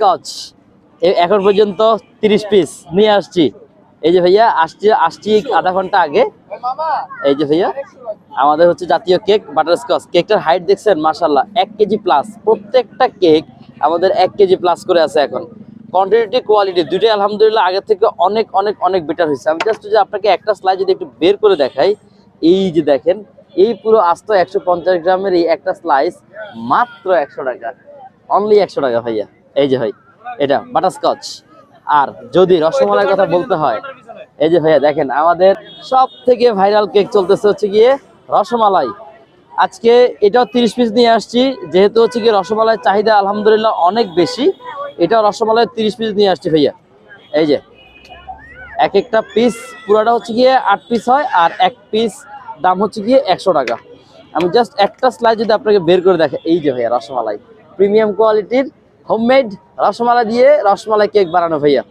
Butterscotch এখন পর্যন্ত তিরিশ পিস নিয়ে আসছি। এই যে ভাইয়া, আসছি আসছি আধা ঘণ্টা আগে। এই যে ভাইয়া, আমাদের হচ্ছে জাতীয় কেক, বাটারস্কচ। কেকটার হাইট দেখছেন? মাসাল্লাহ এক কেজি প্লাস প্রত্যেকটা কেক আমাদের এক কেজি প্লাস করে আছে এখন। কোয়ান্টিটি কোয়ালিটি দুটোই আলহামদুলিল্লাহ আগের থেকে অনেক অনেক অনেক বেটার হয়েছে। আমি জাস্ট যে আপনাকে একটা স্লাইড যদি একটু বের করে দেখাই, এই যে দেখেন, এই পুরো আস্ত একশো পঞ্চাশ গ্রামের এই একটা স্লাইস মাত্র একশো টাকা। অনলি একশো টাকা ভাইয়া। এই যে ভাই, এটা বাটারস্কচ। আর যদি রসমালাইয়ের কথা বলতে হয়, এই যে ভাইয়া দেখেন, আমাদের সব থেকে ভাইরাল কেক চলতেছে হচ্ছে গিয়ে রসমালাই। আজকে এটাও তিরিশ পিস নিয়ে আসছি, যেহেতু হচ্ছে গিয়ে রসমালাইয়ের চাহিদা আলহামদুলিল্লাহ অনেক বেশি, এটাও রসমালাই তিরিশ পিস নিয়ে আসছি ভাইয়া। এই যে, এক একটা পিস পুরোটা হচ্ছে গিয়ে আট পিস হয়, আর এক পিস দাম হচ্ছে গিয়ে একশো টাকা। আমি জাস্ট একটা স্লাইড যদি আপনাকে বের করে দেখে, এই যে ভাইয়া রসমালাই প্রিমিয়াম কোয়ালিটির হোমমেড রসমালাই দিয়ে রসমালাই কেক বানানো ভাইয়া।